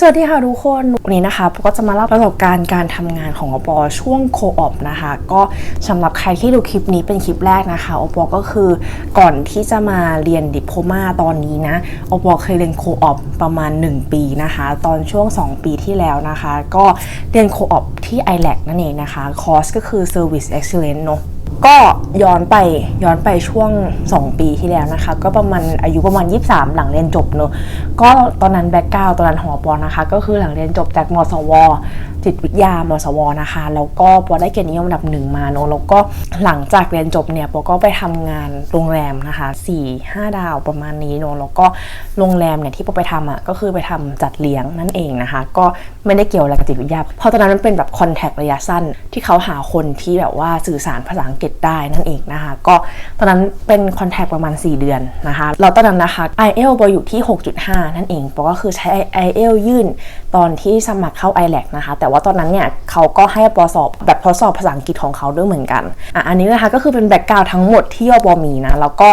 สวัสดีค่ะทุกคนวันนี้นะคะก็จะมาเล่าประสบการณ์การทำงานของอปอช่วงโคออปนะคะ ก็สำหรับใครที่ดูคลิปนี้เป็นคลิปแรกนะคะอปอก็คือก่อนที่จะมาเรียนดิพโพมาตอนนี้นะอปอเคยเรียนโคออปประมาณ 1 ปีนะคะ ตอนช่วง 2 ปีที่แล้วนะคะ ก็เรียนโคออปที่ i l a c นั่นเองนะคะคอร์สก็คือ Service Excellence เนอะ ก็ย้อนไปย้อนไปช่วง 2 ปีที่แล้วนะคะ ก็ประมาณอายุประมาณ 23 หลังเรียนจบเนอะก็ตอนนั้นแบ็กกราวตอนนั้นหอปอนะคะ ก็คือหลังเรียนจบจากมสว จิตวิทยามสวนะคะ แล้วก็ปอได้เกียรตินิยมอันดับหนึ่งมาเนอะแล้วก็หลังจากเรียนจบเนี่ยปอก็ไปทำงานโรงแรมนะคะ4 5 ดาวประมาณนี้เนอะแล้วก็โรงแรมเนี่ยที่ปอไปทำอะก็คือไปทำจัดเลี้ยงนั่นเองนะคะ ก็ไม่ได้เกี่ยวอะไรกับจิตวิทยาเพราะตอนนั้นมันเป็นแบบคอนแทคระยะสั้น ที่เขาหาคนที่แบบว่าสื่อสารภาษาอังกฤษได้นั่นเองนะคะ ก็ตอนนั้นเป็นคอนแทคประมาณ 4 เดือนนะคะเราตอนนั้นนะคะ i อ l ปออยู่ที่ 6.5 นั่นเองปอก็คือใช้ i อ l ยื่นตอนที่สมัครเข้า i l a c นะคะ แต่ว่าตอนนั้นเนี่ยเขาก็ให้ปอสอบแบบทดสอบภาษาอังกฤษของเขาด้วยเหมือนกันอะอันนี้นะคะก็คือเป็นแบ็กกราวทั้งหมดที่ปอมีนะแล้วก็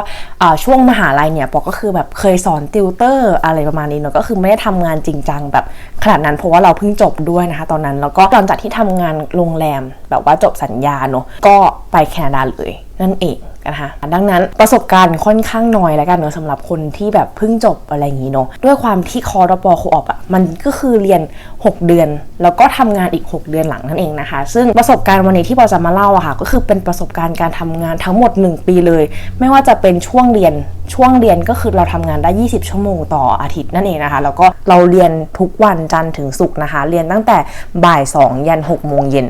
ช่วงมหาลัยเนี่ยปอก็คือแบบเคยสอนติวเตอร์อะไรประมาณนี้เนอะก็คือไม่ได้ทำงานจริงจังแบบขนาดนั้นเพราะว่าเราเพิ่งจบด้วยนะคะตอนนั้นแล้วก็หลังจากที่ทำงานโรงแรมแบบว่าจบสัญญาเนอะก็ไปแคนาดาเลยนั่นเอง นะคะดังนั้นประสบการณ์ค่อนข้างน้อยแล้วกันเนอะสำหรับคนที่แบบเพิ่งจบอะไรอย่างนี้เนอะด้วยความที่คอร์ปอโคอปอะมันก็คือเรียน 6 เดือน แล้วก็ทำงานอีก 6 เดือนหลังนั่นเองนะคะ ซึ่งประสบการณ์วันนี้ที่ปอจะมาเล่าอะค่ะ ก็คือเป็นประสบการณ์การทำงานทั้งหมด 1 ปีเลย ไม่ว่าจะเป็นช่วงเรียนช่วงเรียนก็คือเราทำงานได้ 20 ชั่วโมงต่ออาทิตย์นั่นเองนะคะ แล้วก็เราเรียนทุกวันจันทร์ถึงศุกร์นะคะ เรียนตั้งแต่บ่าย2ยัน6โมงเย็น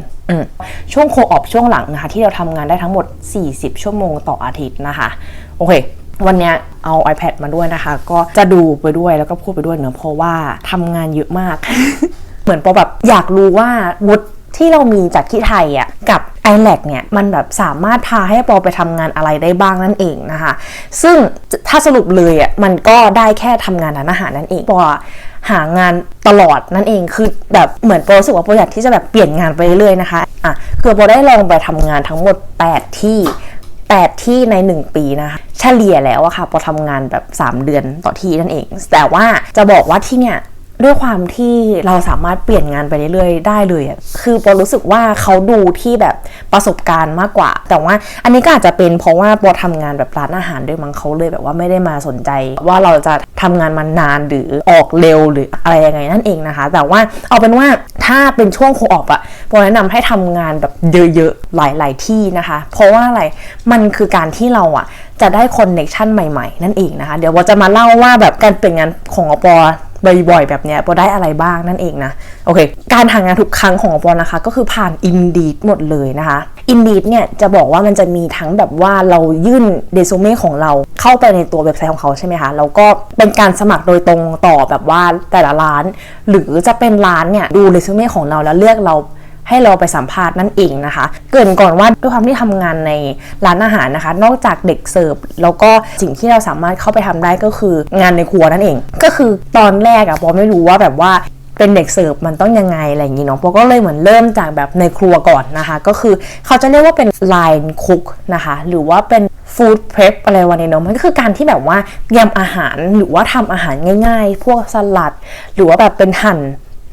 ช่วงโคออปช่วงหลังนะคะที่เราทำงานได้ทั้งหมด 40 ชั่วโมงต่ออาทิตย์นะคะ โอเค วันนี้เอา iPad มาด้วยนะคะ ก็จะดูไปด้วยแล้วก็พูดไปด้วยเนอะเพราะว่าทำงานเยอะมาก เหมือนพอแบบอยากรู้ว่าวุฒิที่เรามีจากที่ไทยอะกับ i l a c เนี่ยมันแบบสามารถพาให้ปอไปทำงานอะไรได้บ้างนั่นเองนะคะ ซึ่งถ้าสรุปเลยอะมันก็ได้แค่ทำงานร้านอาหารนั่นเองปอหางานตลอดนั่นเองคือแบบเหมือนปอรู้สึกว่าปออยากที่จะแบบเปลี่ยนงานไปเรื่อยๆนะคะอะคือปอได้ลองไปทำงานทั้งหมด 8 ที่ 8 ที่ใน 1 ปีนะคะเฉลี่ยแล้วอะค่ะพอทำงานแบบ 3 เดือนต่อที่นั่นเอง แต่ว่าจะบอกว่าที่เนี่ย ด้วยความที่เราสามารถเปลี่ยนงานไปเรื่อยๆ ได้เลยอะคือปอรู้สึกว่าเขาดูที่แบบประสบการณ์มากกว่า แต่ว่าอันนี้ก็อาจจะเป็นเพราะว่าปอทำงานแบบร้านอาหารด้วยมั้งเขาเลยแบบว่าไม่ได้มาสนใจ ว่าเราจะทำงานมานานหรือออกเร็วหรืออะไรยังไงนั่นเองนะคะ แต่ว่าเอาเป็นว่าถ้าเป็นช่วงโคออปอะปอแนะนำให้ทำงานแบบเยอะๆ หลายๆที่นะคะ เพราะว่าอะไร มันคือการที่เราอะจะได้คอนเน็ชันใหม่ๆ นั่นเองนะคะ เดี๋ยวปอจะมาเล่าว่าแบบการเปลี่ยนงานของอปอ บ่อยๆ แบบเนี้ยปอได้อะไรบ้างนั่นเองนะ โอเค การทำงานทุกครั้งของปอนะคะ ก็คือผ่าน Indeed หมดเลยนะคะอินดี d เนี่ยจะบอกว่ามันจะมีทั้งแบบว่าเรายื่นเดซูเม่ของเราเข้าไปในตัวเว็บไซต์ของเขาใช่ไหมคะ แล้วก็เป็นการสมัครโดยตรงต่อแบบว่าแต่ละร้าน หรือจะเป็นร้านเนี่ยดูเดซูเม่ของเราแล้วเลือกเรา ให้เราไปสัมภาษณ์นั่นเองนะคะ เกินก่อนว่าด้วยความที่ทำงานในร้านอาหารนะคะ นอกจากเด็กเสิร์ฟแล้วก็สิ่งที่เราสามารถเข้าไปทำได้ก็คืองานในครัวนั่นเอง ก็คือตอนแรกอะปอไม่รู้ว่าแบบว่าเป็นเด็กเสิร์ฟมันต้องยังไงอะไรอย่างนี้เนาะปอก็เลยเหมือนเริ่มจากแบบในครัวก่อนนะคะ ก็คือเขาจะเรียกว่าเป็น line cook นะคะ หรือว่าเป็น food prep อะไรวันนี้เนาะมันก็คือการที่แบบว่าเตรียมอาหารหรือว่าทำอาหารง่าย ๆ พวกสลัด หรือว่าแบบเป็นหั่น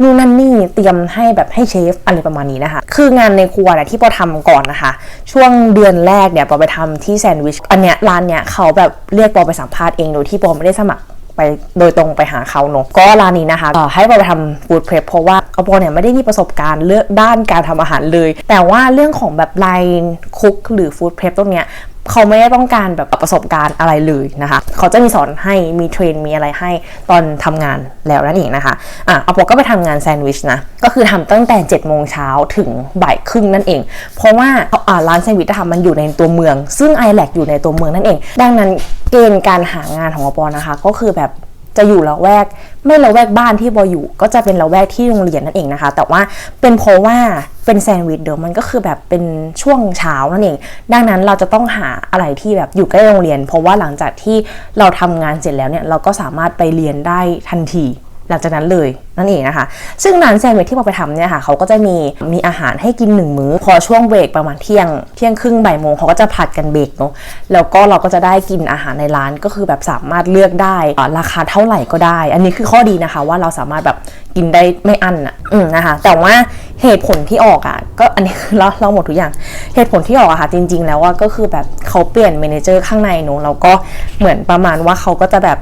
นู่นนั่นนี่เตรียมให้แบบให้เชฟอะไรประมาณนี้นะคะ คืองานในครัวเนี่ยที่ปอทำก่อนนะคะ ช่วงเดือนแรกเนี่ยปอไปทำที่แซนด์วิชอันเนี้ยร้านเนี้ยเขาแบบเรียกปอไปสัมภาษณ์เองโดยที่ปอไม่ได้สมัครไปโดยตรงไปหาเขาเนอะก็ร้านนี้นะคะให้ปอไปทำฟู้ดเพรสเพราะว่าอปอเนี่ยไม่ได้มีประสบการณ์เลือกด้านการทำอาหารเลย แต่ว่าเรื่องของแบบไลน์คุกหรือฟู้ดเพรสตรงเนี้ย เขาไม่ได้ต้องการแบบประสบการณ์อะไรเลยนะคะ เขาจะมีสอนให้มีเทรน มีอะไรให้ตอนทำงานแล้วนั่นเองนะคะ อะเอาปอก็ไปทำงานแซนด์วิชนะ ก็คือทำตั้งแต่7จ็ดโมงเช้าถึงบ่ายครึ่งนั่นเอง เพราะว่าอ่าร้านแซนด์วิชนะคะมันอยู่ในตัวเมือง ซึ่งไอแลกอยู่ในตัวเมืองนั่นเอง ดังนั้นเกณฑ์การหางานของอปอนะคะ ก็คือแบบจะอยู่ละแวก ไม่ละแวกบ้านที่บออยู่ ก็จะเป็นละแวกที่โรงเรียนนั่นเองนะคะ แต่ว่าเป็นเพราะว่า เป็นแซนด์วิชเดิมมันก็คือแบบเป็นช่วงเช้านั่นเอง ดังนั้นเราจะต้องหาอะไรที่แบบอยู่ใกล้โรงเรียน เพราะว่าหลังจากที่เราทำงานเสร็จแล้วเนี่ยเราก็สามารถไปเรียนได้ทันที หลังจากนั้นเลยนั่นเองนะคะ ซึ่งร้านแซนด์วิชที่ปอไปทำเนี่ยค่ะเขาก็จะมีมีอาหารให้กินหนึ่งมื้อ พอช่วงเบรกประมาณเที่ยงเที่ยงครึ่งบ่ายโมงเขาก็จะผัดกันเบรกเนาะแล้วก็เราก็จะได้กินอาหารในร้านก็คือแบบสามารถเลือกได้ราคาเท่าไหร่ก็ได้ อันนี้คือข้อดีนะคะว่าเราสามารถแบบกินได้ไม่อั้นอะอืมนะคะแต่ว่าเหตุผลที่ออกอะก็อันนี้คือเราเราหมดทุกอย่าง เหตุผลที่ออกอะค่ะจริง ๆ แล้วว่าก็คือแบบเขาเปลี่ยนเมนเจอร์ข้างในเนอะแล้วก็เหมือนประมาณว่าเขาก็จะแบบ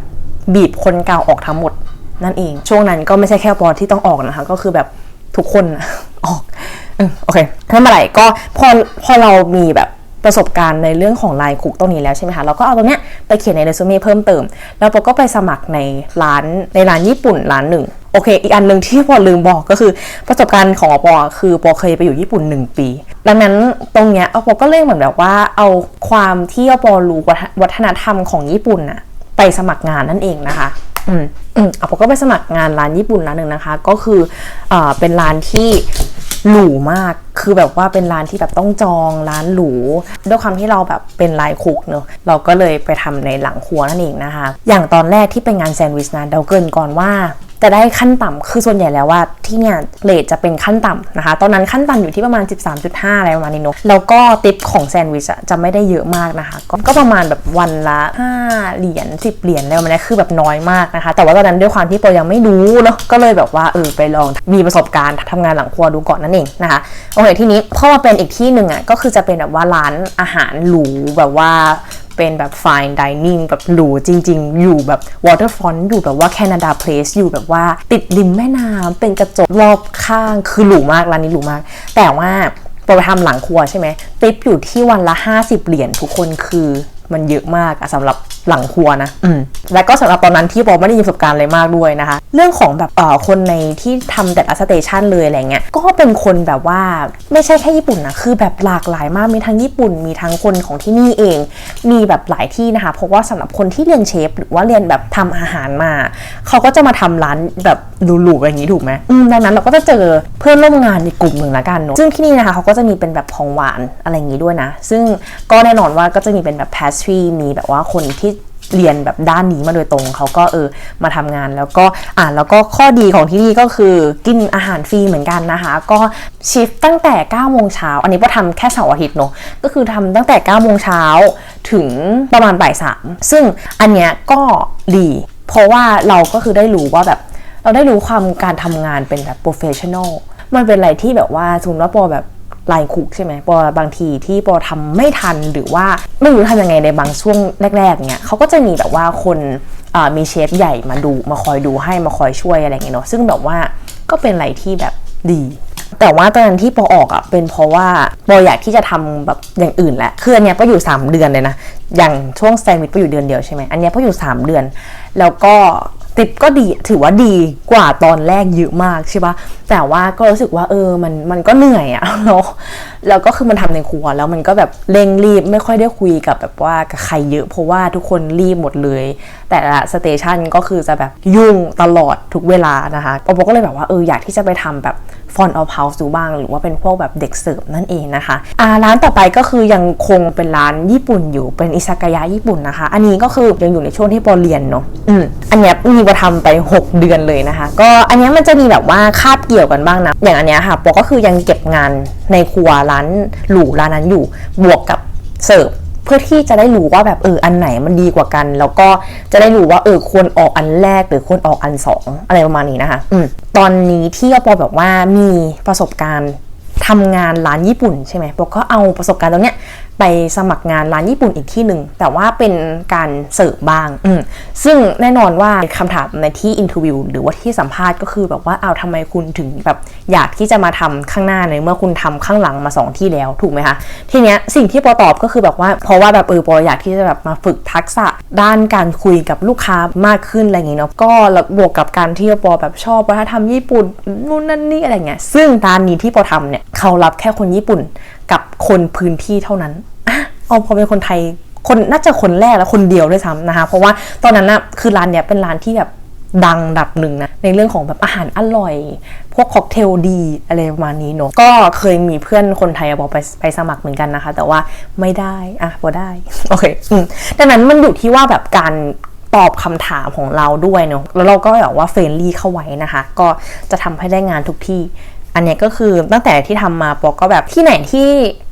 บีบคนเก่าออกทั้งหมด นั่นเอง ช่วงนั้นก็ไม่ใช่แค่ปอที่ต้องออกนะคะ ก็คือแบบทุกคนออกโอเคไม่เป็นไรก็พอพอเรามีแบบประสบการณ์ในเรื่องของไลน์คุกตรงนี้แล้วใช่ไหมคะเราก็เอาตรงเนี้ยไปเขียนในเรซูเม่เพิ่มเติม แล้วปอก็ไปสมัครในร้านในร้านญี่ปุ่นร้านหนึ่งโอเค อีกอันหนึ่งที่ปอลืมบอกก็คือประสบการณ์ของปอคือปอเคยไปอยู่ญี่ปุ่นหนึ่งปี ดังนั้นตรงเนี้ยปอก็เลยเหมือนแบบว่าเอาความที่ปอรู้วัฒนธรรมของญี่ปุ่นน่ะไปสมัครงานนั่นเองนะคะ อืมอืมอะผมก็ไปสมัครงานร้านญี่ปุ่นร้านหนึ่งนะคะ ก็คือเอ่อเป็นร้านที่หรูมาก คือแบบว่าเป็นร้านที่แบบต้องจองร้านหรู ด้วยความที่เราแบบเป็นไลน์คุกเนอะเราก็เลยไปทำในหลังครัวนั่นเองนะคะ อย่างตอนแรกที่เป็นงานแซนด์วิชนะเดาเกินก่อนว่า จะได้ขั้นต่ำคือส่วนใหญ่แล้วว่าที่เนี่ยเลทจะเป็นขั้นต่ำนะคะ ตอนนั้นขั้นต่ำอยู่ที่ประมาณ 13.5 อะไรประมาณนี้เนอะแล้วก็ติปของแซนด์วิชอะจะไม่ได้เยอะมากนะคะก็ก็ประมาณแบบวันละ 5 เหรียญ10 เหรียญอะไรประมาณนี้คือแบบน้อยมากนะคะ แต่ว่าตอนนั้นด้วยความที่ปอยังไม่รู้เนาะก็เลยแบบว่าเออไปลองมีประสบการณ์ทำงานหลังครัวดูก่อนนั่นเองนะคะโอเคทีนี้พอมาเป็นอีกที่หนึ่งอะก็คือจะเป็นแบบว่าร้านอาหารหรูแบบว่า เป็นแบบ fine dining แบบหรูจริง ๆ อยู่แบบ waterfront อยู่แบบว่า Canada Place อยู่แบบว่าติดริมแม่น้ำเป็นกระจกรอบข้างคือหรูมากร้านนี้หรูมาก แต่ว่าพอไปทำหลังครัวใช่ไหมติปอยู่ที่วันละ 50 เหรียญทุกคนคือ มันเยอะมากอะสำหรับหลังครัวนะอืมและก็สำหรับตอนนั้นที่ปอไม่ได้มีประสบการณ์อะไรมากด้วยนะคะ เรื่องของแบบเอ่อคนในที่ทำแต่ละสเตชันเลยอะไรเงี้ยก็เป็นคนแบบว่าไม่ใช่แค่ญี่ปุ่นนะคือแบบหลากหลายมากมีทั้งญี่ปุ่น มีทั้งคนของที่นี่เอง มีแบบหลายที่นะคะเพราะว่าสำหรับคนที่เรียนเชฟหรือว่าเรียนแบบทำอาหารมา เขาก็จะมาทำร้านแบบหรูๆอย่างนี้ถูกไหมอืมดังนั้นเราก็จะเจอเพื่อนร่วมงานในกลุ่มหนึ่งละกันเนอะซึ่งที่นี่นะคะเขาก็จะมีเป็นแบบของหวานอะไรอย่างนี้ด้วยนะ ซึ่งก็แน่นอนว่าก็จะมีเป็นแบบ pastry มีแบบว่าคนที่เรียนแบบด้านนี้มาโดยตรงเขาก็เออมาทำงานแล้วก็อ่าแล้วก็ข้อดีของที่นี่ก็คือกินอาหารฟรีเหมือนกันนะคะ ก็ชิฟตั้งแต่9โมงเช้าอันนี้พอทำแค่เสาร์อาทิตย์เนอะก็คือทำตั้งแต่9โมงเช้าถึงประมาณบ่ายสามซึ่งอันเนี้ยก็ดี เพราะว่าเราก็คือได้รู้ว่าแบบ เราได้รู้ความการทำงานเป็นแบบโปรเฟชชั่นอลมันเป็นอะไรที่แบบว่าสมมติว่าปอแบบ ไลน์คุกใช่ไหมปอบางทีที่ปอทำไม่ทันหรือว่าไม่รู้ทำยังไงในบางช่วงแรกๆเนี่ยเขาก็จะมีแบบว่าคนมีเชฟใหญ่มาดูมาคอยดูให้มาคอยช่วยอะไรเงี้ยเนาะซึ่งแบบว่าก็เป็นอะไรที่แบบดี แต่ว่าตอนนั้นที่ปอออกอะเป็นเพราะว่าปออยากที่จะทำแบบอย่างอื่นแหละคืออันเนี้ยปออยู่ 3 เดือนเลยนะอย่างช่วงแซนด์วิชปออยู่เดือนเดียวใช่ไหมอันเนี้ยปออยู่ 3 เดือน แล้วก็ ติปก็ดีถือว่าดีกว่าตอนแรกเยอะมากใช่ปะแต่ว่าก็รู้สึกว่าเออมันมันก็เหนื่อยอะเนาะแล้วก็คือมันทำในครัวแล้วมันก็แบบเร่งรีบไม่ค่อยได้คุยกับแบบว่ากับใครเยอะเพราะว่าทุกคนรีบหมดเลย แต่ละสเตชันก็คือจะแบบยุ่งตลอดทุกเวลานะคะปอก็เลยแบบว่าเอออยากที่จะไปทำแบบฟอนต์ออฟเฮาส์ดูบ้าง หรือว่าเป็นพวกแบบเด็กเสิร์ฟนั่นเองนะคะอ่าร้านต่อไปก็คือยังคงเป็นร้านญี่ปุ่นอยู่เป็นอิซากายะญี่ปุ่นนะคะ อันนี้ก็คือยังอยู่ในช่วงที่ปอเรียนเนาะอืมอันนี้มีปอทำไป 6 เดือนเลยนะคะ ก็อันนี้มันจะมีแบบว่าคาบเกี่ยวกันบ้างนะอย่างอันนี้ค่ะปอก็คือยังเก็บงานในครัวร้านหรูร้านนั้นอยู่บวกกับเสิร์ฟ พื่อที่จะได้รู้ว่าแบบเอออันไหนมันดีกว่ากัน แล้วก็จะได้รู้ว่าเออควรออกอันแรกหรือควรออกอันสองอะไรประมาณนี้นะคะอืมตอนนี้ที่ปอแบบว่ามีประสบการณ์ทำงานร้านญี่ปุ่นใช่ไหมปอก็เอาประสบการณ์ตรงเนี้ย ไปสมัครงานร้านญี่ปุ่นอีกที่หนึ่งแต่ว่าเป็นการเสิร์ฟบ้าง ซึ่งแน่นอนว่าคำถามในที่อินทวิวหรือว่าที่สัมภาษณ์ก็คือแบบว่าเอาทำไมคุณถึงแบบอยากที่จะมาทำข้างหน้าในเมื่อคุณทำข้างหลังมาสองที่แล้วถูกไหมคะ ทีเนี้ยสิ่งที่ปอตอบก็คือแบบว่าเพราะว่าแบบเออปออยากที่จะแบบมาฝึกทักษะด้านการคุยกับลูกค้ามากขึ้นอะไรอย่างเงี้ยเนาะก็แล้วบวกกับการที่ปอแบบชอบวัฒนธรรมญี่ปุ่นนู่นนั่นนี่อะไรเงี้ยซึ่งร้านนี้ที่ปอทำเนี่ยเขารับแค่คนญี่ปุ่น กับคนพื้นที่เท่านั้นอะเอาพอเป็นคนไทยคนน่าจะคนแรกและคนเดียวด้วยซ้ำนะคะ เพราะว่าตอนนั้นนะคือร้านเนี้ยเป็นร้านที่แบบดังดับหนึ่งนะในเรื่องของแบบอาหารอร่อย พวกค็อกเทลดีอะไรประมาณนี้เนอะก็เคยมีเพื่อนคนไทยบอกไปไปสมัครเหมือนกันนะคะ แต่ว่าไม่ได้อะพอได้โอเคอืมดังนั้นมันอยู่ที่ว่าแบบการตอบคำถามของเราด้วยเนาะแล้วเราก็แบบว่าเฟรนลี่เข้าไว้นะคะ ก็จะทำให้ได้งานทุกที่ อันนี้ก็คือตั้งแต่ที่ทำมาปอก็แบบที่ไหนที่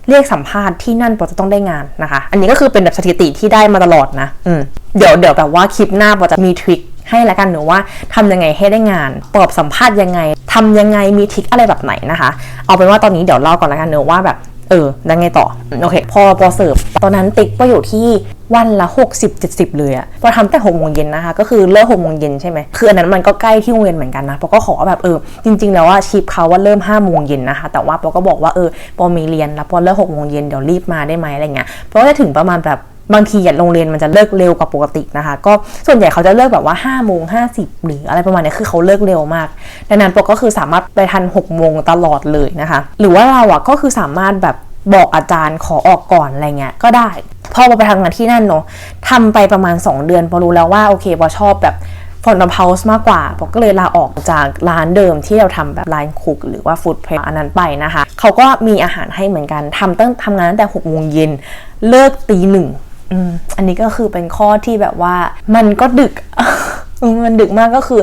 เรียกสัมภาษณ์ที่นั่นปอจะต้องได้งานนะคะ อันนี้ก็คือเป็นแบบสถิติที่ได้มาตลอดนะอืมเดี๋ยวเดี๋ยวแบบว่าคลิปหน้าปอจะมีทริคให้ละกันหนูว่าทำยังไงให้ได้งานตอบสัมภาษณ์ยังไงทำยังไงมีทริคอะไรแบบไหนนะคะ เอาเป็นว่าตอนนี้เดี๋ยวเล่าก่อนละกันเนอะว่าแบบ เออแล้วไงต่อ โอเค พอปอเสิร์ฟ ตอนนั้นติ๊กก็อยู่ที่วันละ 60 70 เลยอะพอทำแต่6โมงเย็นนะคะ ก็คือเลิก6โมงเย็นใช่ไหม คืออันนั้นมันก็ใกล้ที่โรงเรียนเหมือนกันนะปอก็ขอแบบเออ จริง ๆ แล้วว่าชิปเขาว่าเริ่ม5โมงเย็นนะคะ แต่ว่าปอก็บอกว่าเออปอมีเรียนแล้วปอเลิก6โมงเย็นเดี๋ยวรีบมาได้ไหมอะไรเงี้ยเพราะว่าจะถึงประมาณแบบ บางทีอะโรงเรียนมันจะเลิกเร็วกว่าปกตินะคะ ก็ส่วนใหญ่เขาจะเลิกแบบว่า5้าโมงห้หรืออะไรประมาณนี้คือเขาเลิกเร็วมาก ดังนั้นปกก็คือสามารถไปทัน6โมงตลอดเลยนะคะ หรือว่าเราอะก็คือสามารถแบบบอกอาจารย์ขอออกก่อนอะไรเงี้ยก็ได้ พอไปทำงานที่นั่นเนาะทำไปประมาณ 2 เดือนปอรู้แล้วว่าโอเคปอชอบแบบฟอนต์เฮาส์มากกว่าปอก็เลยลาออกจากร้านเดิมที่เราทำแบบร้านคุกหรือว่าฟู้ดเพลอันนั้นไปนะคะ เขาก็มีอาหารให้เหมือนกันทำตั้งทำงานตั้งแต่6โมงเย็นเลิกตีหนึ่ง อันนี้ก็คือเป็นข้อที่แบบว่า มันก็ดึก มันดึกมากก็คือ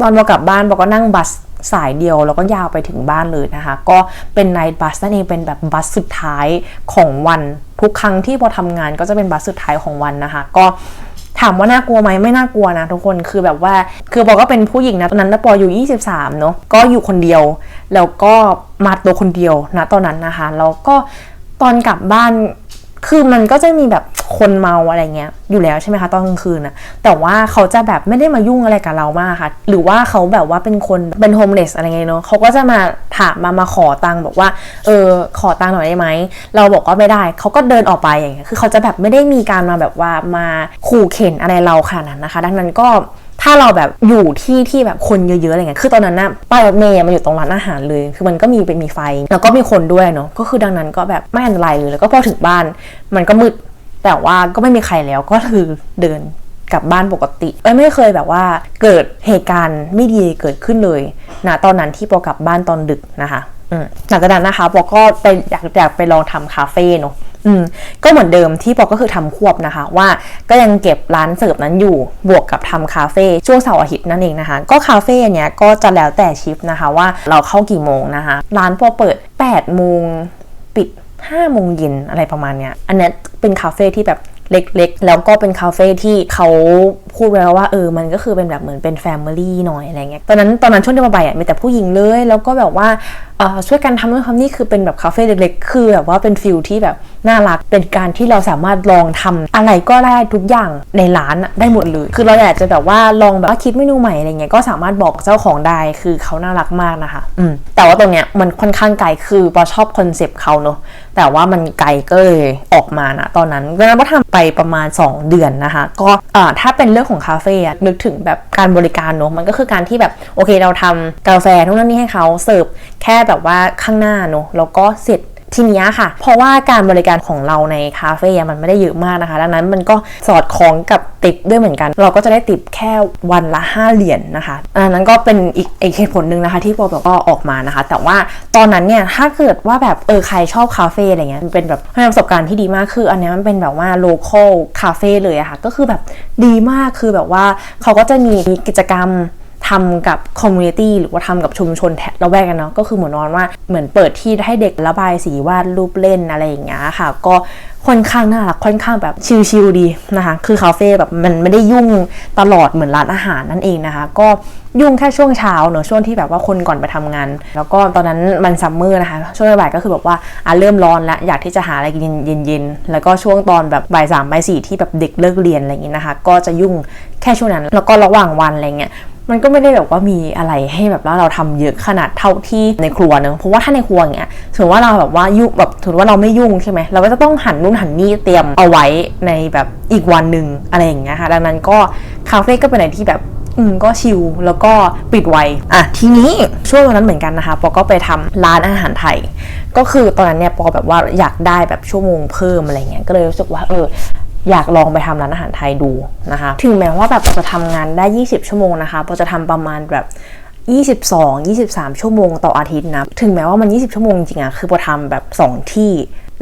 ตอนเรากลับบ้านเราก็นั่งบัสสายเดียวแล้วก็ยาวไปถึงบ้านเลยนะคะ ก็เป็นไนท์บัสนั่นเองเป็นแบบบัสสุดท้ายของวัน ทุกครั้งที่พอทำงานก็จะเป็นบัสสุดท้ายของวันนะคะ ก็ถามว่าน่ากลัวไหมไม่น่ากลัวนะทุกคนคือแบบว่า คือปอก็เป็นผู้หญิงนะตอนนั้นนะปออยู่ 23 เนอะก็อยู่คนเดียว แล้วก็มาตัวคนเดียวนะตอนนั้นนะคะแล้วก็ตอนกลับบ้าน คือมันก็จะมีแบบคนเมาอะไรเงี้ยอยู่แล้วใช่ไหมคะตอนกลางคืนนะแต่ว่าเขาจะแบบไม่ได้มายุ่งอะไรกับเรามากค่ะ หรือว่าเขาแบบว่าเป็นคนเป็นโฮมเลสอะไรเงี้ยเนาะเขาก็จะมาถามมามาขอตังค์บอกว่าเออขอตังค์หน่อยได้ไหมเราบอกว่าไม่ได้เขาก็เดินออกไปอย่างเงี้ยคือเขาจะแบบไม่ได้มีการมาแบบว่ามาขู่เข็นอะไรเราขนาดนั้นนะคะ ดังนั้นก็ ถ้าเราแบบอยู่ที่ที่แบบคนเยอะๆอะไรเงี้ยคือตอนนั้นนะป้ายรถเมย์มันอยู่ตรงร้านอาหารเลย คือมันก็มีเป็นมีไฟ แล้วก็มีคนด้วยเนาะก็คือดังนั้นก็แบบไม่อันตรายเลยแล้วก็พอถึงบ้าน มันก็มืดแต่ว่าก็ไม่มีใครแล้วก็คือเดินกลับบ้านปกติเอ้ยไม่เคยแบบว่าเกิดเหตุการณ์ไม่ดีเกิดขึ้นเลยนะตอนนั้นที่ปอกลับบ้านตอนดึกนะคะอืมหลังจากนั้นนะคะปอก็ไปอยากอยากไปลองทำคาเฟ่เนาะ อืมก็เหมือนเดิมที่ปอก็คือทำควบนะคะ ว่าก็ยังเก็บร้านเสิร์ฟนั้นอยู่บวกกับทำคาเฟ่ช่วงเสาร์อาทิตย์นั่นเองนะคะ ก็คาเฟ่เนี้ยก็จะแล้วแต่ชิฟนะคะว่าเราเข้ากี่โมงนะคะ ร้านปอเปิด8โมงปิด5โมงเย็นอะไรประมาณเนี้ยอันนี้เป็นคาเฟ่ที่แบบเล็กๆ แล้วก็เป็นคาเฟ่ที่เขาพูดไว้แล้วว่าเออ มันก็คือเป็นแบบเหมือนเป็นแฟมิลี่หน่อยอะไรเงี้ย ตอนนั้นตอนนั้นช่วงที่มาไปอะมีแต่ผู้หญิงเลย แล้วก็แบบว่าเออช่วยกันทำนู่นทำนี่คือเป็นแบบคาเฟ่เล็กๆ คือแบบว่าเป็นฟิลที่แบบ น่ารัก เป็นการที่เราสามารถลองทำอะไรก็ได้ทุกอย่างในร้านได้หมดเลย คือเราอยากจะแบบว่าลองแบบว่าคิดเมนูใหม่อะไรเงี้ยก็สามารถบอกเจ้าของได้คือเขาน่ารักมากนะคะ อืมแต่ว่าตรงเนี้ยมันค่อนข้างไกลคือปอชอบคอนเซปต์เขาเนอะแต่ว่ามันไกลก็เลยออกมานะตอนนั้นดังนั้นก็ทำไปประมาณ 2 เดือนนะคะ ก็อ่าถ้าเป็นเรื่องของคาเฟ่นึกถึงแบบการบริการเนอะมันก็คือการที่แบบโอเคเราทำกาแฟทุกนั่นนี่ให้เขาเสิร์ฟแค่แบบว่าข้างหน้าเนอะแล้วก็เสร็จ ทีนี้ค่ะ เพราะว่าการบริการของเราในคาเฟ่มันไม่ได้เยอะมากนะคะ ดังนั้นมันก็สอดคล้องกับติปด้วยเหมือนกัน เราก็จะได้ติปแค่วันละ 5 เหรียญนนะคะอันนั้นก็เป็นอีกอีกเหตุผลหนึ่งนะคะ ที่โปรแบบก็ออกมานะคะ แต่ว่าตอนนั้นเนี่ยถ้าเกิดว่าแบบเออใครชอบคาเฟ่อะไรเงี้ยมันเป็นแบบให้ประสบการณ์ที่ดีมากคืออันนี้มันเป็นแบบว่าโลคอลคาเฟ่เลยอะค่ะก็คือแบบดีมากคือแบบว่าเขาก็จะมีกิจกรรม ทำกับคอมมูนิตี้หรือว่าทำกับชุมชนแถละแวกกันเนาะก็คือเหมือนนอนว่าเหมือนเปิดที่ให้เด็กระบายสีวาดรูปเล่นอะไรอย่างเงี้ยค่ะ ก็ค่อนข้างน่ารักค่อนข้างแบบชิลๆดีนะคะ คือคาเฟ่แบบมันไม่ได้ยุ่งตลอดเหมือนร้านอาหารนั่นเองนะคะ ก็ยุ่งแค่ช่วงเช้าเนอะช่วงที่แบบว่าคนก่อนไปทำงาน แล้วก็ตอนนั้นมันซัมเมอร์นะคะ ช่วงบ่ายก็คือแบบว่าอะเริ่มร้อนแล้วอยากที่จะหาอะไรกินเย็นๆแล้วก็ช่วงตอนแบบบ่ายสามบ่ายสี่ที่แบบเด็กเลิกเรียนอะไรอย่างงี้นะคะ ก็จะยุ่งแค่ช่วงนั้น แล้วก็ระหว่างวันอะไรเงี้ย มันก็ไม่ได้แบบว่ามีอะไรให้แบบว่าเราทำเยอะขนาดเท่าที่ในครัวเนอะเพราะว่าถ้าในครัวอย่างเงี้ยถือว่าเราแบบว่ายุ่งแบบถือว่าเราไม่ยุ่งใช่ไหมเราก็จะต้องหันนู่นหันนี่เตรียมเอาไว้ในแบบอีกวันหนึ่งอะไรอย่างเงี้ยค่ะดังนั้นก็คาเฟ่ก็เป็นอะไรที่แบบอืมก็ชิลแล้วก็ปิดไวอะทีนี้ช่วงตอนนั้นเหมือนกันนะคะปอก็ไปทำร้านอาหารไทย ก็คือตอนนั้นเนี่ยปอแบบว่าอยากได้แบบชั่วโมงเพิ่มอะไรเงี้ยก็เลยรู้สึกว่าเออ อยากลองไปทำร้านอาหารไทยดูนะคะ ถึงแม้ว่าแบบเราจะทำงานได้ 20 ชั่วโมงนะคะเราจะทำประมาณแบบ22 23 ชั่วโมงต่ออาทิตย์นะ ถึงแม้ว่ามัน 20 ชั่วโมงจริงอะคือเราทำแบบ 2 ที่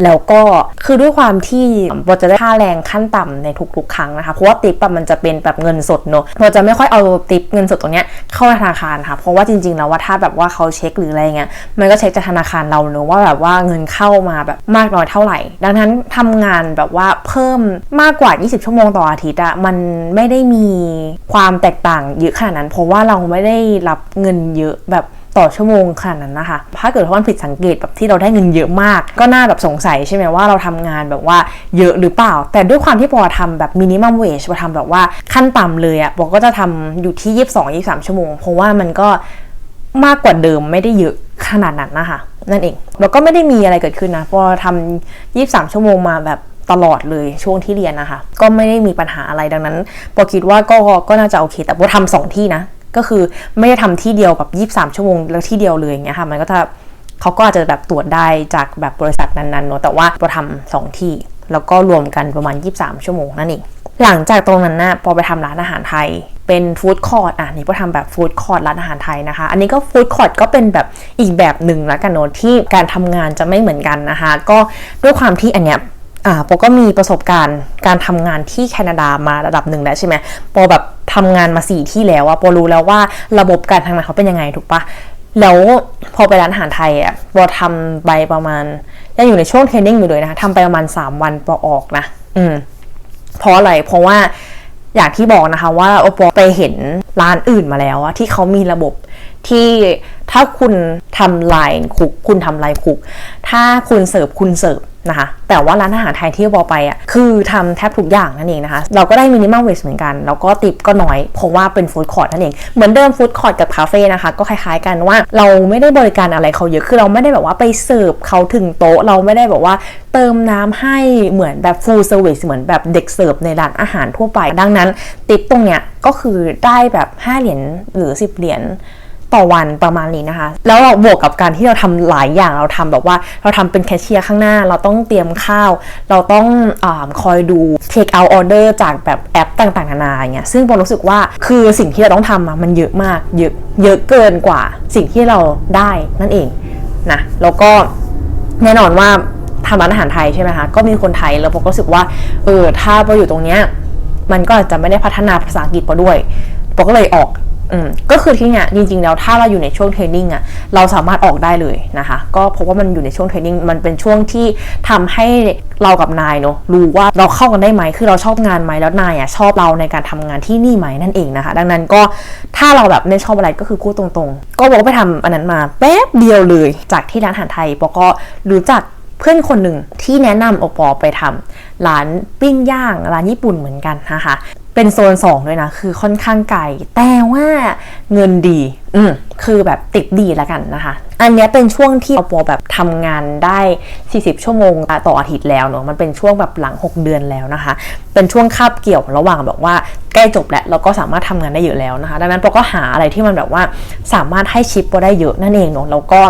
แล้วก็คือด้วยความที่โบจะได้ค่าแรงขั้นต่ำในทุกๆ ครั้งนะคะเพราะว่าติปมันจะเป็นแบบเงินสดเนอะโบจะไม่ค่อยเอาติปเงินสดตรงเนี้ยเข้าธนาคารค่ะเพราะว่าจริงๆแล้วว่าถ้าแบบว่าเขาเช็คหรืออะไรเงี้ยมันก็เช็คจากธนาคารเราเนอะว่าแบบว่าเงินเข้ามาแบบมากน้อยเท่าไหร่ ดังนั้นทำงานแบบว่าเพิ่มมากกว่า 20 ชั่วโมงต่ออาทิตย์อะมันไม่ได้มีความแตกต่างเยอะขนาดนั้น เพราะว่าเราไม่ได้รับเงินเยอะแบบ ต่อชั่วโมงขนาดนั้นนะคะ ถ้าเกิดว่ามันผิดสังเกตแบบที่เราได้เงินเยอะมาก ก็น่าแบบสงสัยใช่ไหมว่าเราทำงานแบบว่าเยอะหรือเปล่า แต่ด้วยความที่ปอทำแบบมินิมัมเวจปอทำแบบว่าขั้นต่ำเลยอะปอก็จะทำอยู่ที่22 23ชั่วโมง เพราะว่ามันก็มากกว่าเดิมไม่ได้เยอะขนาดนั้นนะคะ นั่นเองแล้วก็ไม่ได้มีอะไรเกิดขึ้นนะปอทำ23ชั่วโมงมาแบบตลอดเลยช่วงที่เรียนนะคะ ก็ไม่ได้มีปัญหาอะไรดังนั้นปอคิดว่าก็ก็น่าจะโอเค แต่ปอทำสองที่นะ ก็คือไม่ได้ทำที่เดียวแบบ 23 ชั่วโมงแล้วที่เดียวเลยอย่างเงี้ยค่ะ มันก็จะเขาก็อาจจะแบบตรวจได้จากแบบบริษัทนั้นๆเนอะแต่ว่าปอทำสองที่ แล้วก็รวมกันประมาณ 23 ชั่วโมงนั่นเองหลังจากตรงนั้นนะ่ะปอไปทำร้านอาหารไทย เป็นฟู้ดคอร์ทอะนี่ปอทำแบบฟู้ดคอร์ทร้านอาหารไทยนะคะ อันนี้ก็ฟู้ดคอร์ทก็เป็นแบบอีกแบบหนึ่งล้วกันเนอะที่การทำงานจะไม่เหมือนกันนะคะ ก็ด้วยความที่อันเนี้ย อ่าปอก็มีประสบการณ์การทำงานที่แคนาดามาระดับหนึ่งแล้วใช่ไหมปอแบบทำงานมาสี่ที่แล้วอะปอรู้แล้วว่าระบบการทำงานเขาเป็นยังไงถูกปะแล้วพอไปร้านอาหารไทยอะปอทำไปประมาณยังอยู่ในช่วงเทรนนิ่งอยู่เลยนะคะทำไปประมาณ3วันปอออกนะ อืมเพราะอะไรเพราะว่าอย่างที่บอกนะคะว่าโอปอไปเห็นร้านอื่นมาแล้วอะที่เขามีระบบที่ถ้าคุณทำไลน์คุก คุณทำไลน์คุก ถ้าคุณเสิร์ฟคุณเสิร์ฟ นะคะ แต่ว่าร้านอาหารไทยที่บอไปอะคือทำแทบทุกอย่างนั่นเองนะคะ เราก็ได้มินิมัมเวสเหมือนกัน แล้วก็ติปก็น้อย เพราะว่าเป็นฟู้ดคอร์ทนั่นเอง เหมือนเดิมฟู้ดคอร์ทกับคาเฟ่นะคะ ก็คล้ายๆกันว่าเราไม่ได้บริการอะไรเขาเยอะ คือเราไม่ได้แบบว่าไปเสิร์ฟเขาถึงโต๊ะ เราไม่ได้แบบว่าเติมน้ำให้เหมือนแบบฟูลเซอร์วิสเหมือนแบบเด็กเสิร์ฟในร้านอาหารทั่วไป ดังนั้นติปตรงเนี้ยก็คือได้แบบ5เหรียญหรือ 10 เหรียญ ต่อวันประมาณนี้นะคะ แล้วเราบวกกับการที่เราทำหลายอย่างเราทำแบบว่าเราทำเป็นแคชเชียร์ข้างหน้า เราต้องเตรียมข้าว เราต้องอคอยดู take out order จากแบบแอปต่างๆนานาอย่างเงี้ยซึ่งปอรู้สึกว่าคือสิ่งที่เราต้องทำมันเยอะมากเยอะเยอะเกินกว่าสิ่งที่เราได้นั่นเองนะแล้วก็แน่นอนว่าทำร้านอาหารไทยใช่ไหมคะก็มีคนไทยแล้วปอก็รู้สึกว่าเออถ้าปออยู่ตรงเนี้ยมันก็อาจจะไม่ได้พัฒนาภาษาอังกฤษไปด้วยปอก็เลยออก อืมก็คือที่เนี่ยจริงๆแล้วถ้าเราอยู่ในช่วงเทรนนิ่งอะเราสามารถออกได้เลยนะคะ ก็เพราะว่ามันอยู่ในช่วงเทรนนิ่งมันเป็นช่วงที่ทำให้เรากับนายเนาะรู้ว่าเราเข้ากันได้ไหมคือเราชอบงานไหมแล้วนายอะชอบเราในการทำงานที่นี่ไหมนั่นเองนะคะ ดังนั้นก็ถ้าเราแบบไม่ชอบอะไรก็คือพูดตรงๆ ก็บอกว่าไปทำอันนั้นมาแป๊บเดียวเลย จากที่ร้านอาหารไทยปอก็รู้จักเพื่อนคนหนึ่งที่แนะนำโอปอไปทำร้านปิ้งย่างร้านญี่ปุ่นเหมือนกันนะคะ เป็นโซน2ด้วยนะ คือค่อนข้างไกล แต่ว่าเงินดี อืมคือแบบติดดีแล้วกันนะคะ อันเนี้ยเป็นช่วงที่โอปอแบบทำงานได้ 40 ชั่วโมงต่ออาทิตย์แล้วเนอะมันเป็นช่วงแบบหลัง 6 เดือนแล้วนะคะ เป็นช่วงคาบเกี่ยวระหว่างแบบว่าใกล้จบแล้วแล้วก็สามารถทำงานได้เยอะแล้วนะคะ ดังนั้นปอก็หาอะไรที่มันแบบว่าสามารถให้ชิปปอได้เยอะนั่นเองเนอะแล้วก็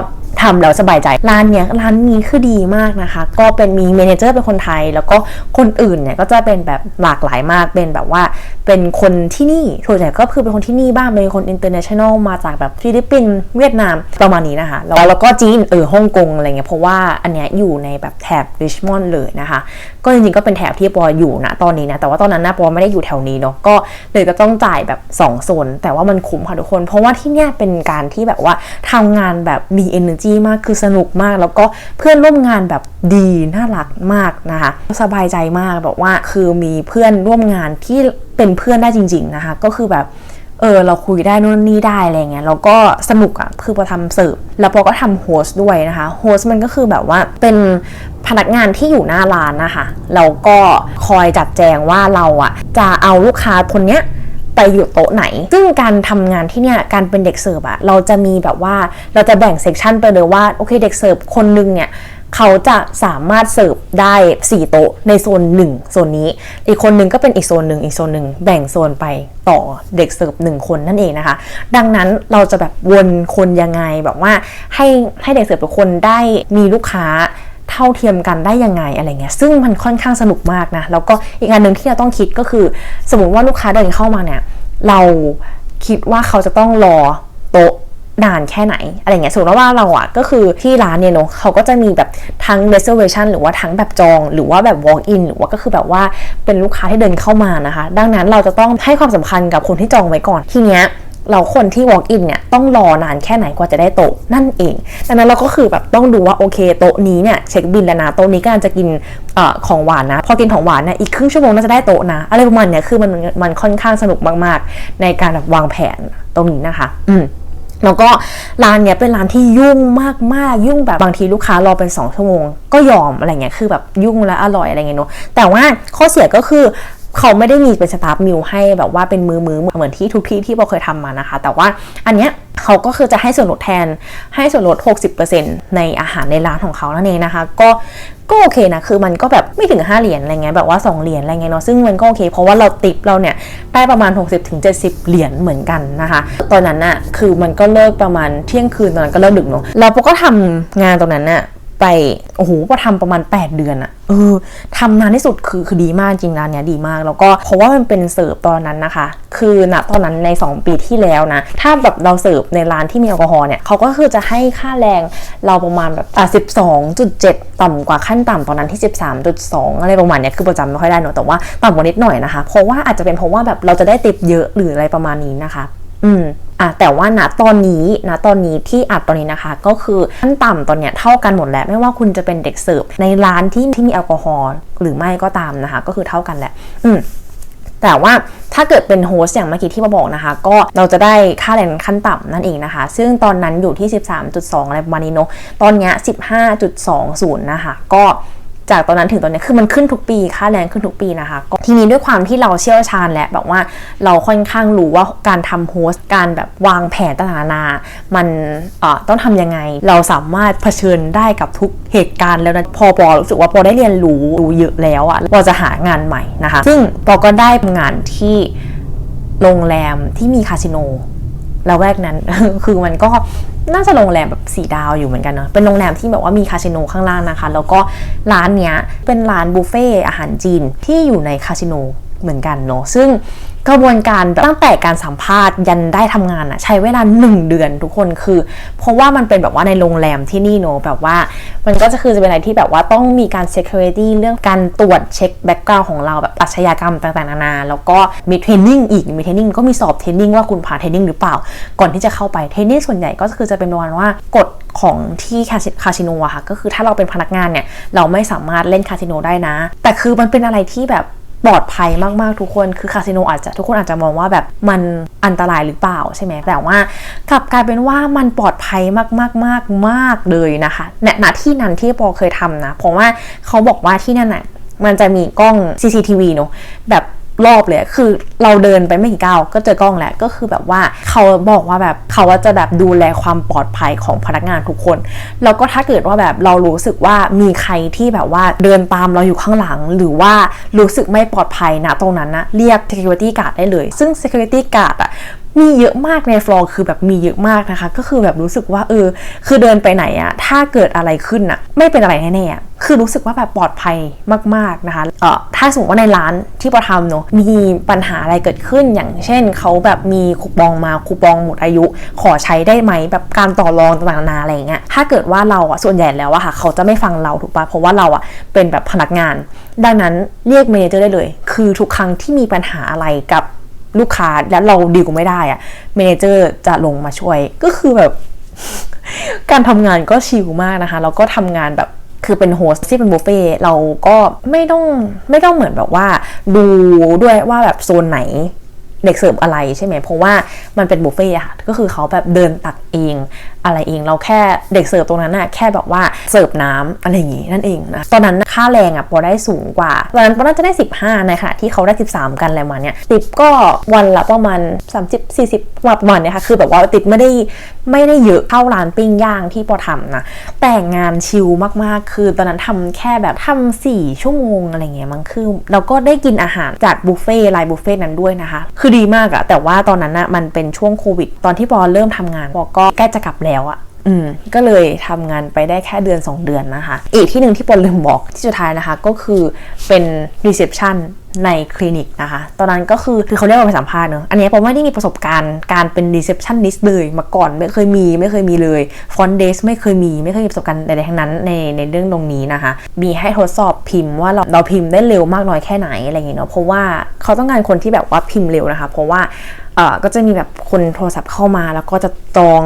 ทำแล้วสบายใจร้านเนี้ยร้านนี้คือดีมากนะคะ ก็เป็นมีเมนเจอร์เป็นคนไทย แล้วก็คนอื่นเนี่ยก็จะเป็นแบบหลากหลายมากเป็นแบบว่า เป็นคนที่นี่ส่วนใหญ่ก็คือเป็นคนที่นี่บ้างเป็นคนอินเตอร์เนชั่นแนลมาจากแบบฟิลิปปินส์เวียดนามประมาณนี้นะคะแล้วแล้วก็จีนเออฮ่องกงอะไรเงี้ยเพราะว่าอันเนี้ยอยู่ในแบบแถบริชมอนด์เลยนะคะ ก็จริงๆก็เป็นแถบที่ปออยู่นะตอนนี้นะแต่ว่าตอนนั้นนะปอไม่ได้อยู่แถวนี้เนาะก็เลยจะต้องจ่ายแบบ2โซนแต่ว่ามันคุ้มค่ะทุกคน เพราะว่าที่เนี่ยเป็นการที่แบบว่าทำงานแบบมี energy มากคือสนุกมาก แล้วก็เพื่อนร่วมงานแบบดีน่ารักมากนะคะสบายใจมากแบบว่าคือมีเพื่อนร่วมงานที่เป็นเพื่อนได้จริง ๆนะคะ ก็คือแบบเออเราคุยได้นู่นนี่ได้อะไรเงี้ยแล้วก็สนุกอะ่ะคือพอทำเสิร์ฟแล้วพอก็ทำโฮสด้วยนะคะโฮสมันก็คือแบบว่าเป็นพนักงานที่อยู่หน้าร้านนะคะแล้วก็คอยจัดแจงว่าเราอะ่ะจะเอาลูกค้าคนเนี้ย ไปอยู่โต๊ะไหน ซึ่งการทำงานที่เนี่ยการเป็นเด็กเสิร์ฟอะเราจะมีแบบว่าเราจะแบ่งเซกชันไปเลยว่าโอเคเด็กเสิร์ฟคนนึงเนี่ยเขาจะสามารถเสิร์ฟได้ 4 โต๊ะในโซน 1 โซนนี้ อีกคนนึงก็เป็นอีกโซนหนึ่งอีกโซนหนึ่งแบ่งโซนไปต่อเด็กเสิร์ฟหนึ่งคนนั่นเองนะคะ ดังนั้นเราจะแบบวนคนยังไงแบบว่าให้ให้เด็กเสิร์ฟทุกคนได้มีลูกค้า เท่าเทียมกันได้ยังไงอะไรเงี้ยซึ่งมันค่อนข้างสนุกมากนะแล้วก็อีกอันหนึ่งที่เราต้องคิดก็คือ สมมติว่าลูกค้าเดินเข้ามาเนี่ยเราคิดว่าเขาจะต้องรอโต๊ะนานแค่ไหนอะไรเงี้ยสมมติว่าเราอะก็คือที่ร้านเนี่ยเนาะเขาก็จะมีแบบทั้ง reservation หรือว่าทั้งแบบจอง หรือว่าแบบ walk in หรือว่าก็คือแบบว่าเป็นลูกค้าที่เดินเข้ามานะคะ ดังนั้นเราจะต้องให้ความสำคัญกับคนที่จองไว้ก่อนทีเนี้ย เราคนที่ walk in เนี่ยต้องรอนานแค่ไหนกว่าจะได้โต๊ะนั่นเอง ดังนั้นเราก็คือแบบต้องดูว่าโอเคโต๊ะนี้เนี่ยเช็คบินแล้วนะโต๊ะนี้ก็จะกินเอ่อของหวานนะ พอกินของหวานเนี่ยอีกครึ่งชั่วโมงน่าจะได้โต๊ะนะ อะไรประมาณเนี้ยคือมันมันค่อนข้างสนุกมากๆ ในการแบบวางแผนตรงนี้นะคะ อืมแล้วก็ร้านเนี้ยเป็นร้านที่ยุ่งมากๆ ยุ่งแบบบางทีลูกค้ารอเป็น 2 ชั่วโมง ก็ยอมอะไรเงี้ยคือแบบยุ่งและอร่อยอะไรเงี้ยเนาะแต่ว่าข้อเสียก็คือ เขาไม่ได้มีเป็นสตาฟมิลให้แบบว่าเป็นมือมือเหมือนที่ทุกที่ที่เราเคยทำมานะคะ แต่ว่าอันเนี้ยเขาก็คือจะให้ส่วนลดแทนให้ส่วนลด 60%ในอาหารในร้านของเขานั่นเองนะคะ ก็ก็โอเคนะ คือมันก็แบบไม่ถึง 5 เหรียญอะไรเงี้ยแบบว่า 2 เหรียญอะไรเงี้ยเนาะซึ่งมันก็โอเค เพราะว่าเราติปเราเนี่ย ได้ประมาณ 60-70เหรียญเหมือนกันนะคะ ตอนนั้นน่ะคือมันก็เลิกประมาณเที่ยงคืนตอนนั้นก็เลิกดึกเนาะเราก็ทำงานตรงนั้นน่ะ ไปโอ้โหพอทำประมาณ 8 เดือนอะเออทำนานที่สุดคือคือดีมากจริงร้านเนี้ยดีมาก แล้วก็เพราะว่ามันเป็นเสิร์ฟตอนนั้นนะคะ คือณตอนนั้นใน 2 ปีที่แล้วนะ ถ้าแบบเราเสิร์ฟในร้านที่มีแอลกอฮอล์เนี่ยเขาก็คือจะให้ค่าแรงเราประมาณแบบอะ12.7ต่ำกว่าขั้นต่ำตอนนั้นที่ 13.2 อะไรประมาณเนี้ยคือประจำไม่ค่อยได้เนอะแต่ว่าต่ำกว่านิดหน่อยนะคะ เพราะว่าอาจจะเป็นเพราะว่าแบบเราจะได้ติปเยอะหรืออะไรประมาณนี้นะคะ อืมอะแต่ว่าณตอนนี้ณตอนนี้ที่อัดตอนนี้นะคะ ก็คือขั้นต่ำตอนเนี้ยเท่ากันหมดแล้ว ไม่ว่าคุณจะเป็นเด็กเสิร์ฟในร้านที่ที่มีแอลกอฮอล์หรือไม่ก็ตามนะคะ ก็คือเท่ากันแหละ อืมแต่ว่าถ้าเกิดเป็นโฮสต์อย่างเมื่อกี้ที่มาบอกนะคะ ก็เราจะได้ค่าแรงขั้นต่ำนั่นเองนะคะ ซึ่งตอนนั้นอยู่ที่ 13.2 อะไรประมาณนี้เนาะตอนเนี้ย15.20 นะคะ ก็ จากตอนนั้นถึงตอนนี้คือมันขึ้นทุกปีค่าแรงขึ้นทุกปีนะคะก็ทีนี้ด้วยความที่เราเชี่ยวชาญและแบบว่าเราค่อนข้างรู้ว่าการทำโฮสต์การแบบวางแผนต่างๆนานามันเอ่อต้องทำยังไง เราสามารถเผชิญได้กับทุกเหตุการณ์แล้วนะพอปอรู้สึกว่าปอได้เรียนรู้รู้เยอะแล้วอะปอจะหางานใหม่นะคะ ซึ่งปอก็ได้งานที่โรงแรมที่มีคาสิโน ล้วแวกนั้น คือมันก็น่าจะโรงแรมแบบสีดาวอยู่เหมือนกันเนาะเป็นโรงแรมที่แบบว่ามีคาสิโนข้างล่างนะคะ แล้วก็ร้านเนี้ยเป็นร้านบุฟเฟ่อาหารจีนที่อยู่ในคาสิโนเหมือนกันเนาะซึ่ง กระบวนการตั้งแต่การสัมภาษณ์ยันได้ทำงานอะใช้เวลา 1 เดือนทุกคนคือ เพราะว่ามันเป็นแบบว่าในโรงแรมที่นี่เนาะแบบว่า มันก็จะคือจะเป็นอะไรที่แบบว่าต้องมีการ security เรื่องการตรวจเช็คแบ็กกราวของเราแบบอาชญากรรมต่างๆนานาแล้วก็มีเทรนนิ่งอีกมีเทรนนิ่งก็มีสอบเทรนนิ่งว่าคุณผ่านเทรนนิ่งหรือเปล่า ก่อนที่จะเข้าไปเทรนนิ่งส่วนใหญ่ก็คือจะเป็นประมาณว่ากฎของที่คาสิคาสิโนอะค่ะก็คือถ้าเราเป็นพนักงานเนี่ยเราไม่สามารถเล่นคาสิโนได้นะ แต่คือมันเป็นอะไรที่แบบ ปลอดภัยมากๆทุกคน คือคาสิโนอาจจะทุกคนอาจจะมองว่าแบบมันอันตรายหรือเปล่าใช่ไหมแต่ว่ากลับกลายเป็นว่ามันปลอดภัยมากมากมากมากเลยนะคะในณที่นั้นที่ปอเคยทำนะ เพราะว่าเขาบอกว่าที่นั่นน่ะมันจะมีกล้อง CCTV เนอะแบบ รอบเลยคือเราเดินไปไม่กี่ก้าวก็เจอกล้องแล้วก็คือแบบว่าเขาบอกว่าแบบเขาว่าจะแบบดูแลความปลอดภัยของพนักงานทุกคน แล้วก็ถ้าเกิดว่าแบบเรารู้สึกว่ามีใครที่แบบว่าเดินตามเราอยู่ข้างหลัง หรือว่ารู้สึกไม่ปลอดภัยนะตรงนั้นนะเรียก security guard ได้เลย ซึ่ง security guard อะ มีเยอะมากในฟลอร์คือแบบมีเยอะมากนะคะ ก็คือแบบรู้สึกว่าเออ คือเดินไปไหนอะถ้าเกิดอะไรขึ้นอะไม่เป็นอะไรแน่ๆอะคือรู้สึกว่าแบบปลอดภัยมากๆนะคะเอ่อถ้าสมมติว่าในร้านที่ปอทำเนอะมีปัญหาอะไรเกิดขึ้น อย่างเช่นเขาแบบมีคูปองมาคูปองหมดอายุ ขอใช้ได้ไหมแบบการต่อรองต่างๆนานาอะไรเงี้ยถ้าเกิดว่าเราอะส่วนใหญ่แล้วอะค่ะเขาจะไม่ฟังเราถูกปะเพราะว่าเราอะเป็นแบบพนักงาน ดังนั้นเรียกเมเนเจอร์ได้เลย คือทุกครั้งที่มีปัญหาอะไรกับ ลูกค้าแล้วเราดีลไม่ได้อะเมเนเจอร์จะลงมาช่วยก็คือแบบ การทำงานก็ชิลมากนะคะ แล้วก็ทำงานแบบคือเป็นโฮสต์ที่เป็นบุฟเฟ่เราก็ไม่ต้องไม่ต้องเหมือนแบบว่า ดูด้วยว่าแบบโซนไหนเด็กเสิร์ฟอะไรใช่ไหมเพราะว่ามันเป็นบุฟเฟ่ต์อะค่ะก็คือเขาแบบเดินตักเอง อะไรเองเราแค่เด็กเสิร์ฟตรงนั้นน่ะแค่แบบว่าเสิร์ฟน้ำอะไรอย่างงี้นั่นเองนะตอนนั้นค่าแรงอะปอได้สูงกว่าตอนนั้นปอน่าจะได้ 15ในขณะที่เขาได้ 13 กันอะไรประมาเนี้ยติปก็วันละประมาณ30 40ประมาณเนี้ยค่ะคือแบบว่าติปไม่ได้ไม่ได้เยอะเท่าร้านปิ้งย่างที่ปอทำนะแต่งานชิลมากๆ คือตอนนั้นทำแค่แบบทำสี่ชั่วโมงอะไรเงี้ยมันคือเราก็ได้กินอาหารจากบุฟเฟ่ไลน์บุฟเฟ่นั้นด้วยนะคะ คือดีมากอะแต่ว่าตอนนั้นอะมันเป็นช่วงโควิด ตอนที่ปอเริ่มทำงานปอก็ใกล้จะกลับแล้วอะอืมก็เลยทำงานไปได้แค่เดือน 2 เดือนนะคะ อีกที่หนึ่งที่ปอลืมบอกที่สุดท้ายนะคะก็คือเป็นรีเซพชันในคลินิกนะคะ ตอนนั้นก็คือคือเขาเรียกว่าไปสัมภาษณ์เนอะอันนี้ปอไม่ได้มีประสบการณ์การเป็น receptionist เลยมาก่อนไม่เคยมีไม่เคยมีเลยฟอนเดสไม่เคยมีไม่เคยมีประสบการณ์ใดๆทั้งนั้นในในเรื่องตรงนี้นะคะ มีให้ทดสอบพิมพ์ว่าเราเราพิมพ์ได้เร็วมากน้อยแค่ไหนอะไรอย่างเงี้ยเนาะเพราะว่าเขาต้องการคนที่แบบว่าพิมพ์เร็วนะคะ เพราะว่าเออก็จะมีแบบคนโทรศัพท์เข้ามาแล้วก็จะจอง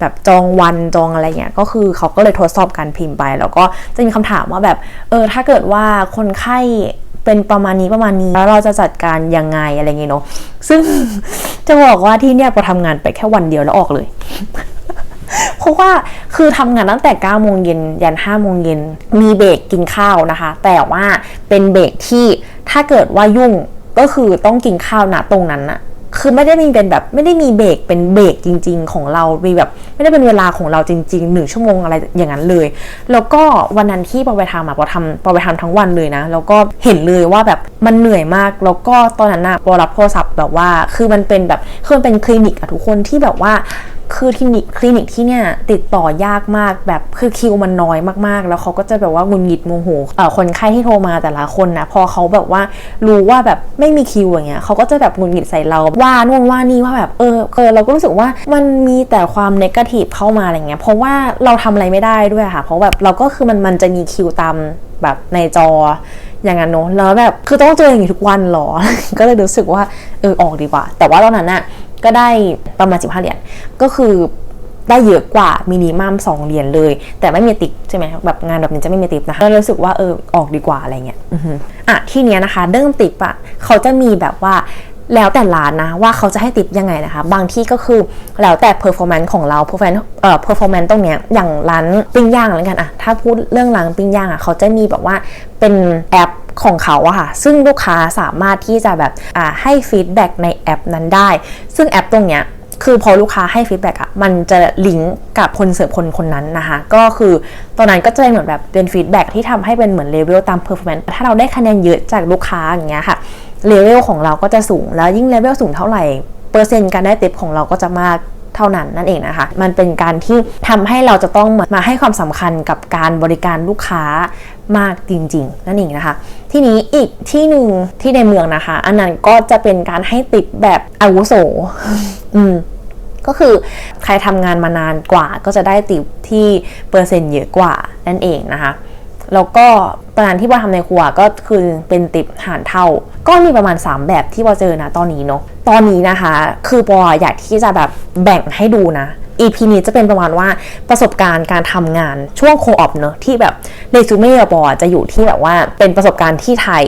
แบบจองวันจองอะไรเงี้ยก็คือเขาก็เลยทดสอบการพิมพ์ไป แล้วก็จะมีคำถามว่าแบบเออถ้าเกิดว่าคนไข้เป็นประมาณนี้ประมาณนี้แล้วเราจะจัดการยังไงอะไรเงี้ยเนาะซึ่งจะบอกว่าที่เนี่ยพอทำงานไปแค่วันเดียวแล้วออกเลยเพราะว่าคือทำงานตั้งแต่9โมงเย็นยัน5โมงเย็นมีเบรกกินข้าวนะคะ แต่ว่าเป็นเบรกที่ถ้าเกิดว่ายุ่งก็คือต้องกินข้าวณตรงนั้นอะคือไม่ได้มีเป็นแบบไม่ได้มีเบรกเป็นเบรกจริง ๆ ของเรา มีแบบ ไม่ได้เป็นเวลาของเราจริงๆหนึ่งชั่วโมงอะไรอย่างนั้นเลย แล้วก็วันนั้นที่ปอไปทำอะปอทำปอไปทำทั้งวันเลยนะ แล้วก็เห็นเลยว่าแบบมันเหนื่อยมาก แล้วก็ตอนนั้นอะปอรับโทรศัพท์แบบว่า คือมันเป็นแบบคือมันเป็นคลินิกอะทุกคนที่แบบว่า คือคลินิกคลินิกที่เนี่ยติดต่อยากมากแบบคือคิวมันน้อยมากๆ แล้วเขาก็จะแบบว่าหงุนหงิดโมโหเอ่อคนไข้ที่โทรมาแต่ละคนนะพอเขาแบบว่ารู้ว่าแบบไม่มีคิวอย่างเงี้ยเขาก็จะแบบหงุนหงิดใส่เราว่านู่นว่านี่ว่าแบบเออเออเราก็รู้สึกว่ามันมีแต่ความเนกาทีฟเข้ามาอะไรเงี้ยเพราะว่าเราทำอะไรไม่ได้ด้วยค่ะ เพราะแบบเราก็คือมันมันจะมีคิวตามแบบในจออย่างนั้นเนอะแล้วแบบคือต้องเจออย่างนี้ทุกวันหรอ ก็เลยรู้สึกว่าเออออกดีกว่า แต่ว่าตอนนั้นน่ะ ก็ได้ประมาณ 15 เหรียญ ก็คือได้เยอะกว่ามินิมัม2เหรียญเลย แต่ไม่มีติปใช่ไหมแบบงานแบบนี้จะไม่มีติปนะคะก็เลยรู้สึกว่าเออออกดีกว่าอะไรเงี้ยอะที่เนี้ยนะคะเรื่องติปอะเขาจะมีแบบว่าแล้วแต่ร้านนะว่าเขาจะให้ติปยังไงนะคะ บางที่ก็คือแล้วแต่ performance ของเรา performance เอ่อ performance ตรงเนี้ยอย่างร้านปิ้งย่างแล้วกันอะถ้าพูดเรื่องร้านปิ้งย่างอะเขาจะมีแบบว่าเป็นแอป ของเขาอะค่ะ ซึ่งลูกค้าสามารถที่จะแบบให้ฟีดแบ็กในแอปนั้นได้ ซึ่งแอปตรงเนี้ยคือพอลูกค้าให้ฟีดแบ็กอะมันจะลิงก์กับคนเสิร์ฟคนคนนั้นนะคะ ก็คือตอนนั้นก็จะเป็นเหมือนแบบเป็นฟีดแบ็กที่ทำให้เป็นเหมือนเลเวลตาม performance ถ้าเราได้คะแนนเยอะจากลูกค้าอย่างเงี้ยค่ะเลเวลของเราก็จะสูง แล้วยิ่งเลเวลสูงเท่าไหร่เปอร์เซ็นต์การได้ติปของเราก็จะมากเท่านั้นนั่นเองนะคะ มันเป็นการที่ทำให้เราจะต้องมาให้ความสำคัญกับการบริการลูกค้า มากจริง ๆ นั่นเองนะคะ ทีนี้อีกที่หนึ่งที่ในเมืองนะคะ อันนั้นก็จะเป็นการให้ติปแบบอาวุโส อืมก็คือใครทำงานมานานกว่าก็จะได้ติปที่เปอร์เซ็นต์เยอะกว่านั่นเองนะคะ แล้วก็ตอนนั้นที่ว่าทำในครัวก็คือเป็นติปหารเท่า ก็มีประมาณ 3 แบบที่ว่าเจอนะตอนนี้เนาะตอนนี้นะคะ คือปออยากที่จะแบบแบ่งให้ดูนะ EP นี้จะเป็นประมาณว่าประสบการณ์การทำงานช่วงโคออปเนอะที่แบบเรซูเม่ปอจะอยู่ที่แบบว่าเป็นประสบการณ์ที่ไทย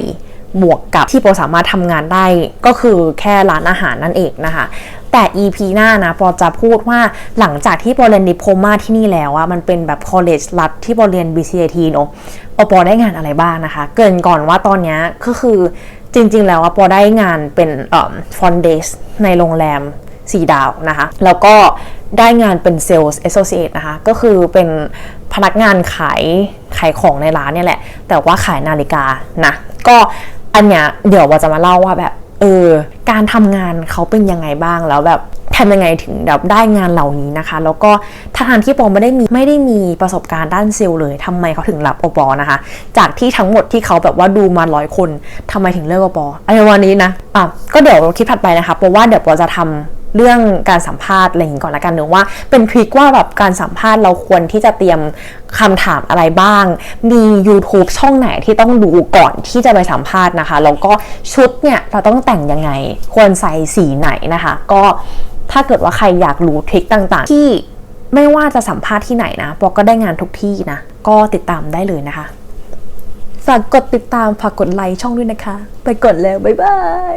บวกกับที่โปสามารถทำงานได้ก็คือแค่ร้านอาหารนั่นเองนะคะ แต่ EP หน้านะปอจะพูดว่าหลังจากที่ปอเรียนดิโพมาที่นี่แล้วอะมันเป็นแบบ college รัฐที่ปอเรียน BCAT เนอะปอปอได้งานอะไรบ้างนะคะ เกินก่อนว่าตอนนี้ก็คือจริง ๆ แล้วอะปอได้งานเป็นเอ่อ front desk ในโรงแรม4ดาวนะคะ แล้วก็ ได้งานเป็น Sales Associate นะคะ ก็คือเป็นพนักงานขายขายของในร้านเนี่ยแหละ แต่ว่าขายนาฬิกานะ ก็อันเนี้ยเดี๋ยวว่าจะมาเล่าว่าแบบเออการทำงานเขาเป็นยังไงบ้างแล้วแบบทำยังไงถึงแบบได้งานเหล่านี้นะคะ แล้วก็ทางที่ปอไม่ได้มีไม่ได้มีประสบการณ์ด้านเซลล์เลยทำไมเขาถึงรับโอปอนะคะ จากที่ทั้งหมดที่เขาแบบว่าดูมาร้อยคนทำไมถึงเลือกโอปอไอ้วันนี้นะอะก็เดี๋ยวคลิปถัดไปนะคะเพราะว่าเดี๋ยวปอจะทำ เรื่องการสัมภาษณ์อะไรอย่างนี้ก่อนละกันเนอะว่าเป็นทริคว่าแบบการสัมภาษณ์เราควรที่จะเตรียมคำถามอะไรบ้าง มี YouTube ช่องไหนที่ต้องดูก่อนที่จะไปสัมภาษณ์นะคะแล้วก็ชุดเนี่ยเราต้องแต่งยังไง ควรใส่สีไหนนะคะ ก็ถ้าเกิดว่าใครอยากรู้ทริคต่างๆ ที่ไม่ว่าจะสัมภาษณ์ที่ไหนนะปอก็ได้งานทุกที่นะ ก็ติดตามได้เลยนะคะฝากกดติดตามฝากกดไลค์ช่องด้วยนะคะ ไปกดแล้ว บ๊ายบาย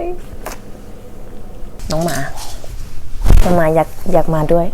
น้องหมา มาอยากอยากมาด้วย